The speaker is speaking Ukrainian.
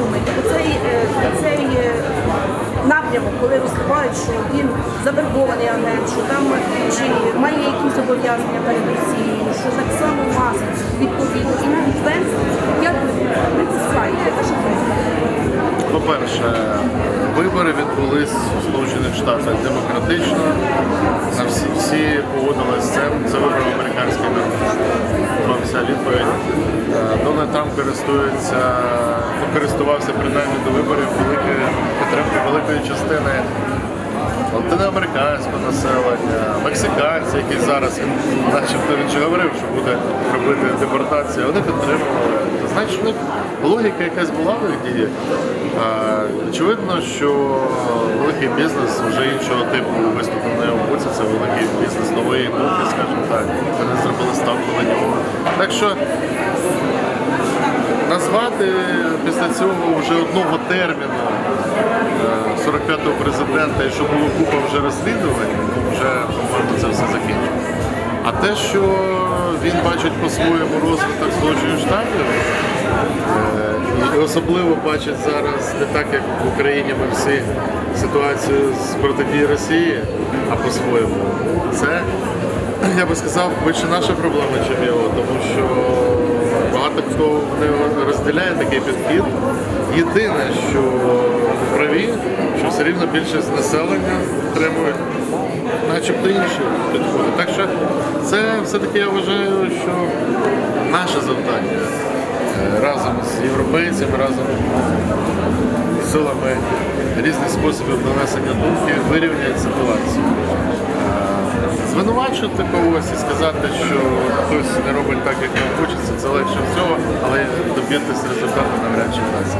думаєте, оцей, е, цей е, напрямок, коли розкривають, що він завербований агент, що там чи має якісь зобов'язання перед Росією, що так само масить відповідно, і навіть Венс, як ви думка? По-перше, вибори відбулись в Сполучених Штатах демократично. На всі, всі погодилися з цим. Це вибрав американський народ. Це вся відповідь. Е, Дональд Трамп користується, ну, користувався принаймні до виборів великої підтримки великої частини латиноамериканського населення, мексиканці, які зараз начебто він же говорив, що буде робити депортацію, вони підтримували. Значить, у них логіка якась була в їх дії. Очевидно, що великий бізнес вже іншого типу виступив на його боці. Це великий бізнес нової епохи, скажімо так. Вони зробили ставку на нього. Так що назвати після цього вже одного терміну е, 45-го президента і що було купа вже розслідувань, вже, по-моєму, це все закінчено. А те, що він бачить по-своєму розвиток Сполучених Штатів, е, і особливо бачить зараз не так, як в Україні ми всі ситуацію з протидії Росії, а по-своєму. Це, я би сказав, більше наша проблема, чим його, тому що хто не розділяє такий підхід. Єдине, що праві, що все рівно більшість населення підтримує начебто інші підходи. Так що це все-таки я вважаю, що наше завдання е, разом з європейцями, разом з силами різних способів донесення думки вирівняти ситуацію. Звинувачувати когось і сказати, що хтось не робить так, як нам хочеться, це легше всього, але добитися результату навряд чи вдасться.